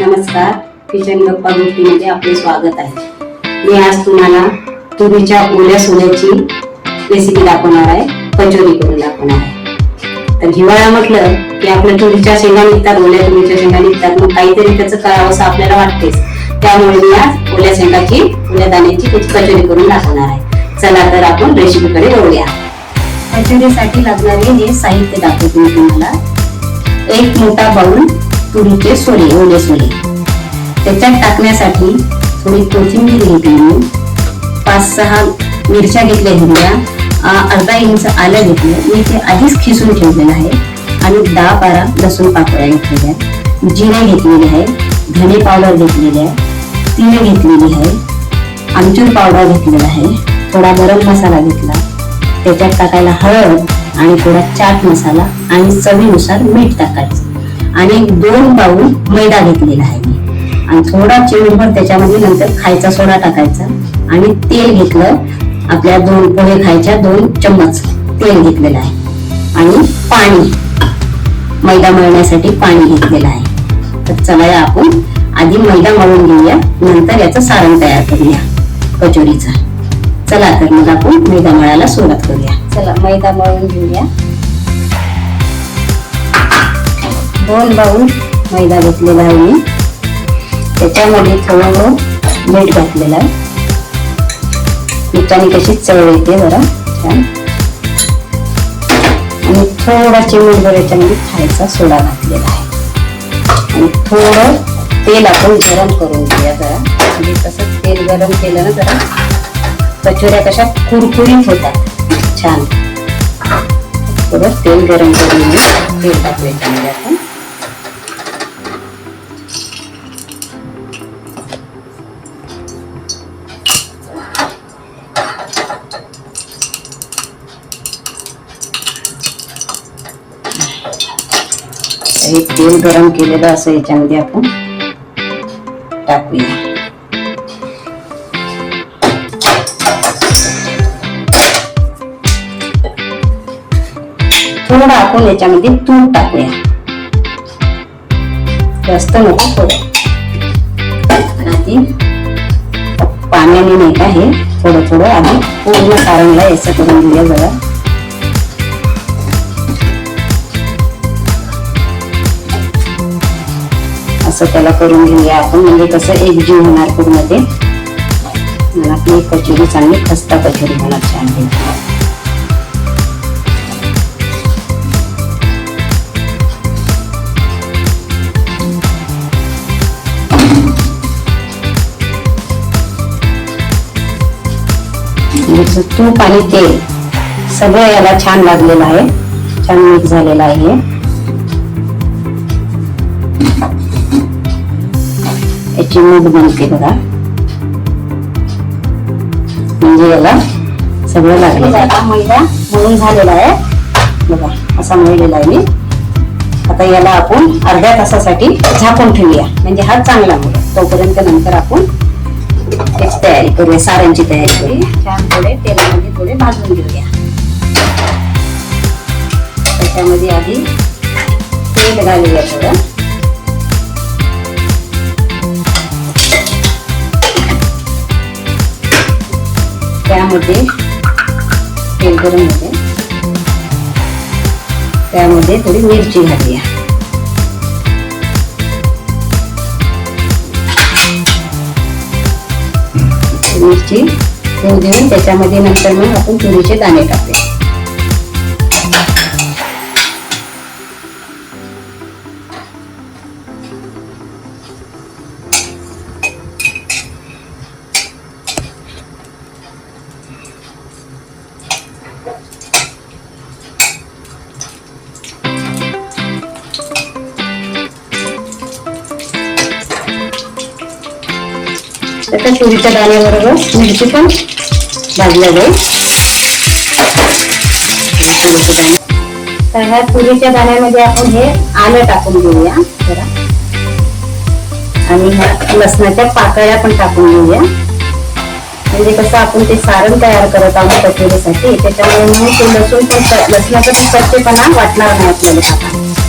नमस्कार. किचन गप्पा गोष्टीमध्ये आपले स्वागत आहे. मी आज तुम्हाला तुरीच्या ओल्या सोन्याची रेसिपी दाखवणार आहे. कचोरी करून दाखवणार आहे. तर हिवाळा म्हटलं की आपल्या तुरीच्या शेंगा निघतात ओल्या तुरीच्या शेंगा निघतात. मग काहीतरी त्याचं करावं असं आपल्याला वाटतेच. त्यामुळे मी आज ओल्या शेंगाची ओल्या दाण्याची कचोरी करून दाखवणार आहे. चला तर आपण रेसिपीकडे वळूया. कचोरीसाठी लागणारे हे साहित्य दाखवते मी तुम्हाला. एक मोठा बाउल तुरीचे सोले ओले सोले त्याच्यात टाकण्यासाठी थोडी कोथिंबीर घेतली मी पाच सहा मिरच्या घेतल्या हिरव्या अर्धा इंच आलं घेतलं. मी ते आधीच खिसून ठेवलेलं आहे. आणि दहा बारा लसूण पाकळ्या घेतलेल्या जिरे घेतलेले आहे धने पावडर घेतलेली आहे. तीळ घेतलेली आहे. आमचूर पावडर घेतलेला आहे. थोडा गरम मसाला घेतला. त्याच्यात टाकायला हळद आणि थोडा चाट मसाला आणि चवीनुसार मीठ टाकायचं. आणि दोन बाऊल मैदा घेतलेला आहे मी. आणि थोडा चिमूटभर त्याच्यामध्ये नंतर खायचा सोडा टाकायचा. आणि तेल घेतलं आपल्या दोन पोहे खायच्या दोन चम्मच तेल घेतलेलं आहे. आणि पाणी मैदा मळण्यासाठी पाणी घेतलेलं आहे. तर चला या आपण आधी मैदा मळून घेऊया नंतर याचं सारण तयार करूया कचोरीचा. चला तर मग आपण मैदा मळायला सुरुवात करूया. चला मैदा मळून घेऊया. दोन बाऊल मैदा घेतलेला आहे मी. त्याच्यामध्ये थोडं मीठ घातलेलं आहे. मिठाने कशी चव येते जरा छान. आणि थोडा चिमूटभर याच्यामध्ये खायचा सोडा घातलेला आहे. आणि थोडं तेल आपण गरम करून घेऊया जरा. म्हणजे कसं तेल गरम केलं ना जरा कचोऱ्या कशा कुरकुरीत होतात. छान. थोडं तेल गरम करून घेऊ तेल टाकू याच्यामध्ये आपण. तेल गरम केलेलं असं याच्यामध्ये आपण टाकूया. थोडं आपण याच्यामध्ये तूप टाकूया. जास्त नको थोडं आणि आधी पाण्याने नाही का हे थोडं थोडं आधी पूर्ण कारणला याचं करून दिलं जरा असं त्याला करून घेऊया आपण. म्हणजे कसं एकजीव होणार पूर्ण ते आपली कचोरी चांगली खस्ता कचोरी होणार म्हणजे छान तूप आणि तेल सगळं याला छान लागलेलं आहे. छान मिक्स झालेलं आहे. याची मूठ बनते बघा. म्हणजे याला सगळं लागलेलं आहे. मैदा मळून झालेला आहे. बघा असा मळलेला आहे मी. आता याला आपण अर्ध्या तासासाठी झाकून ठेवूया. म्हणजे हा चांगला मुलं. तोपर्यंत नंतर आपण त्याची तयारी करूया साऱ्यांची तयारी करूया. छान थोडे तेलामध्ये थोडे भाजून घेऊया त्यामध्ये तेल गरम होते. त्यामध्ये थोडी मिरची घालूया. मिरची होऊ देऊन त्याच्यामध्ये नंतर मग आपण तुरीचे दाणे टाकूया. त्याच्या तुरीच्या दाण्याबरोबर मिरची पण भाजल्या जाईल तर ह्या तुरीच्या दाण्यामध्ये आपण हे आलं टाकून घेऊया जरा. आणि ह्या लसणाच्या पाकळ्या पण टाकून घेऊया. म्हणजे कसं आपण ते सारण तयार करत आहोत कचोरीसाठी त्याच्यामुळे मग ते लसूण पण लसणाचा पण कच्चेपणा वाटणार नाही आपल्याला.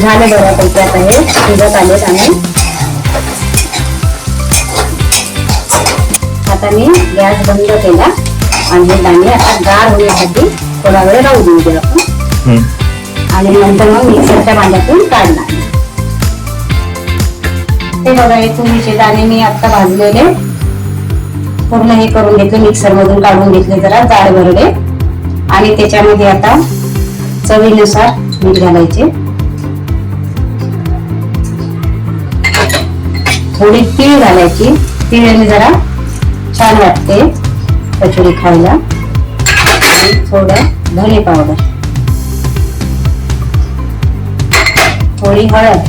झाले बऱ्यापैकी आता हे शिजत आलेत आणि आता मी गॅस बंद केला आणि हे दाणे आता गार होण्यासाठी थोडा वेळ राहू देऊ दे आपण. आणि नंतर मग मिक्सरच्या भांड्यातून काढणार. ते बघा हे तुरीचे दाणे मी आता भाजलेले. पूर्ण हे करून घेतले मिक्सर मधून काढून घेतले जरा जाड भरडे आणि त्याच्यामध्ये आता चवीनुसार मीठ घालायचे. थोडी तीळ घालायची. तिळाने जरा छान वाटते कचोरी खायला. आणि थोडं धने पावडर. थोडी हळद.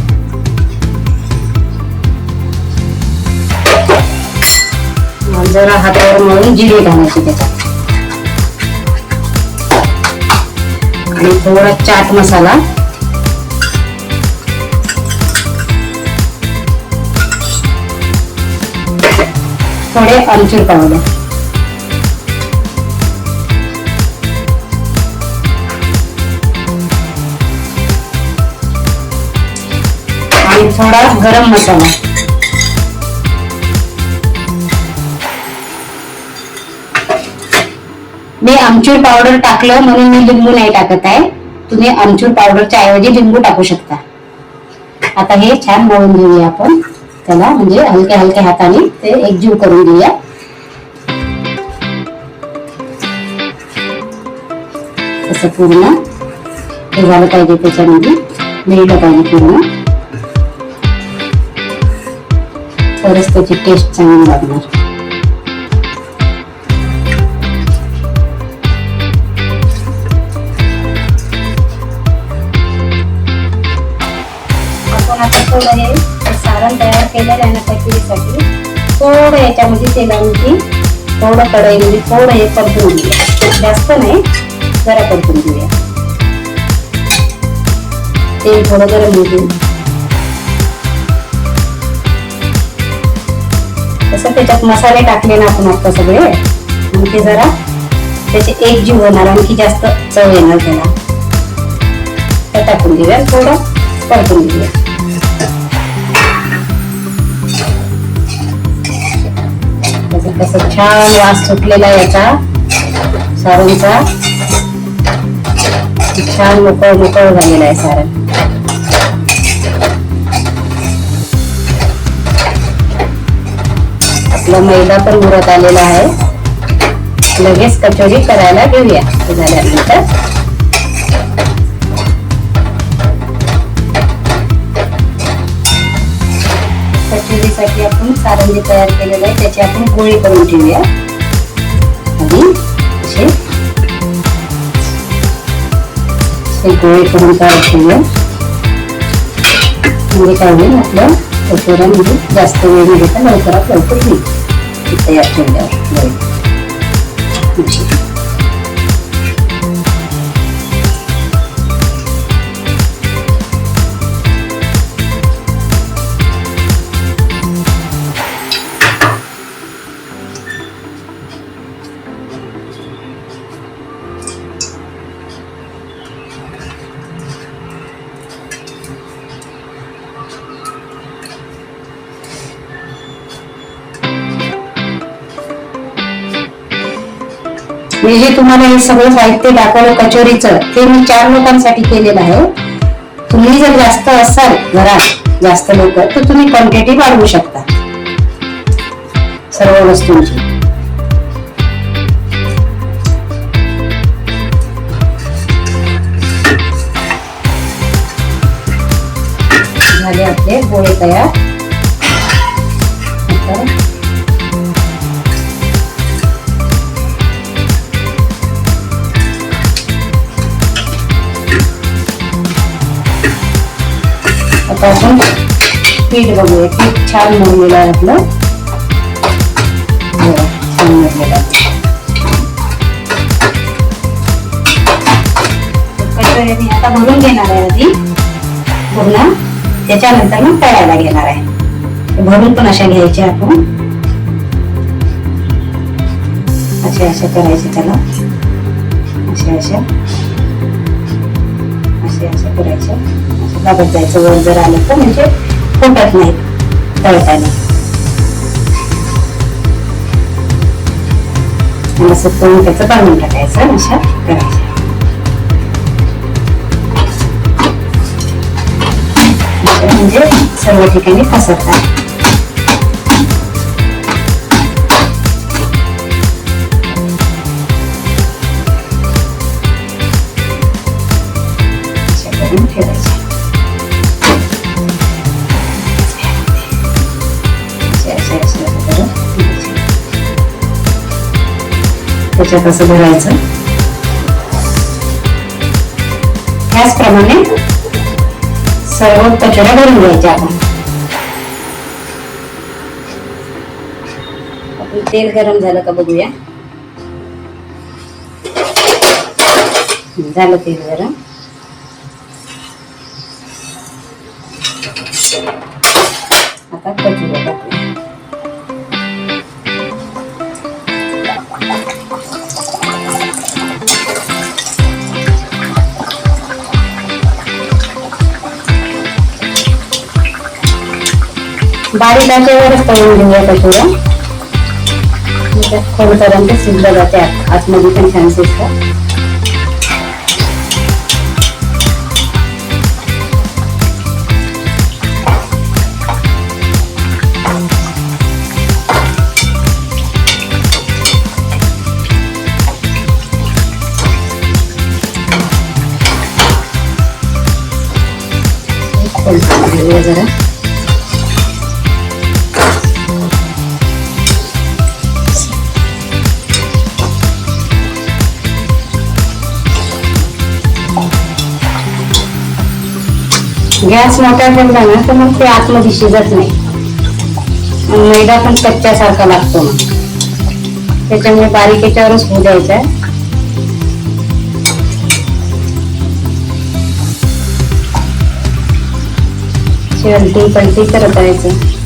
जरा हातावर म्हणून जिरे घालायचे त्याच्यात. आणि थोडा चाट मसाला. थोडे आमचूर पावडर. आणि थोडा गरम मसाला. मी आमचूर पावडर टाकलं म्हणून मी लिंबू नाही टाकत आहे. तुम्ही आमचूर पावडरच्या ऐवजी लिंबू टाकू शकता. आता हे छान मळून घेऊया आपण. त्याला म्हणजे हलक्या हलक्या हाताने ते एकजीव करून घेऊया. असं पूर्ण हे झालं पाहिजे त्याच्यामध्ये. मिळलं पाहिजे पूर्ण. तरच त्याची टेस्ट चांगली लागणार. आपण आता थोडं हे केलेलं आहे ना कचोरीसाठी थोडं याच्यामध्ये तेलामध्ये थोडं कढईमध्ये थोडं हे परतून घेऊया. जास्त नाही जरा परतून घेऊया. तेल थोडं गरम होऊ तसं त्याच्यात मसाले टाकले ना आपण आता सगळे आणि ते जरा त्याचे एक जीव होणार आणखी जास्त चव येणार त्याला. टाकून देऊया थोडं परतून घेऊया. असं छान वास सुटलेला आहे याचा. सारणचा छान मोकळ मोकळ झालेला आहे सारण आपला मैदा पण उरत आलेला आहे. लगेच कचोरी करायला घेऊया. झाल्यानंतर आपण सारण म्हणजे तयार केलेलं आहे. त्याची आपण गोळी करून ठेवूया. आणि असे गोळी करून तयार ठेवूया म्हणजे काय होईल आपलं जास्त वेळ नाही घेता लवकरात लवकर होईल. तयार ठेवल्यावर गोळी मी जे तुम्हाला हे सगळं साहित्य दाखवलं कचोरीचं ते मी चार लोकांसाठी केलेलं आहे. तुम्ही जर जास्त असाल घरात जास्त लोक तर तुम्ही क्वांटिटी वाढवू शकता. सर्व वस्तूंची झाले आपले गोळे तयार. आता आता आपण पीठ बघूया पीठ छान मळलेलं आहे आपलं. बघा, छान मळलेलं आहे. कचोरी आता भरून घेणार आहे आधी. पूर्ण त्याच्यानंतर मग तळायला घेणार आहे. भरून पण अशा घ्यायच्या आपण. अशा अशा करायचे त्याला. अशा अशा. असे असं करायचं. असं बघत जायचं वर जर आलं तर म्हणजे फुटत नाही तळताना आणि असं करून त्याचं बांधून टाकायचं अशा करायचं म्हणजे सर्व ठिकाणी पसरतात. त्याच्यात असं भरायचं? त्याचप्रमाणे सर्व कचरा भरून घ्यायच्या आपण. आपलं तेल गरम झालं का बघूया. झालं तेल गरम. बारीक आचेवरच तळून घेऊया कचोऱ्या खोलपर्यंत थोडंपर्यंत शिजलं जाते आतमध्ये पण छान शिजतं जरा. गॅस मोठा ठेवला ना तर मग ते आतमध्ये शिजत नाही. मैदा पण कच्च्यासारखा लागतो मग. त्याच्यामुळे बारीक याच्यावरच होऊ द्यायचा आहे. शेवटी पलटी करत राहायचं.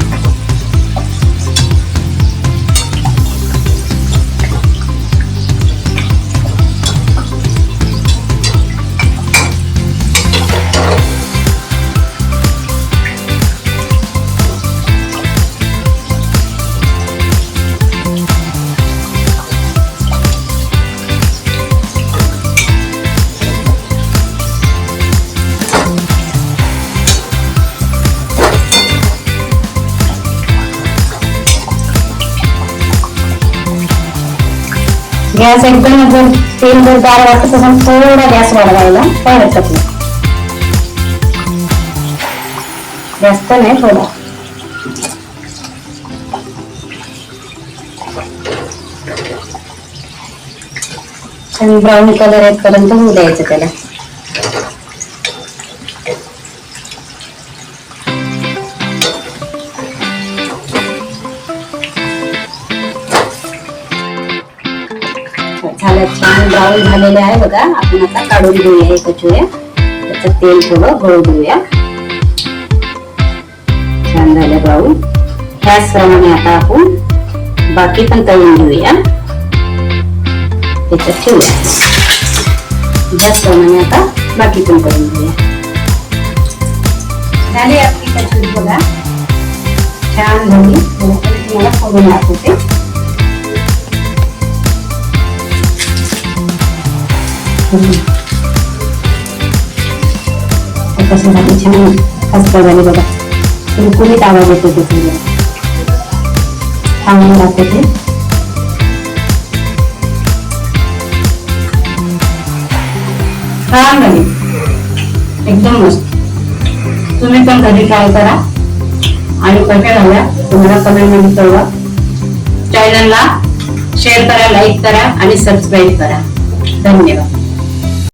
गॅस एकदम जर तेल जर गार वाटत थोडा गॅस वाढवायला काय हरकत नाही जास्त नाही थोडा. आणि ब्राऊन कलर येतपर्यंत होऊ द्यायचं त्याला. झालेले आहे बघा. आपण आता काढून घेऊया हे कचोऱ्या त्याचं तेल थोडं गळू देऊया छान झालं ब्राऊन त्याचप्रमाणे आता आपण बाकी पण तळून घेऊया. त्याच्यात ठेवूया. त्याचप्रमाणे आता बाकी पण तळून घेऊया. झाली आपली कचोरी बघा. छान झाली. तुम्हाला फोडून दाखवते. कसं झालं छान खस्ता झाली बघा कुरकुरीत आवाज येतो तिथे थांबून दाखवते छान झाली एकदम मस्त तुम्ही पण घरी ट्राय करा आणि कशा झाल्या तुम्हाला कमेंटमध्ये कळवा चॅनलला शेअर करा लाईक करा आणि सबस्क्राईब करा. धन्यवाद.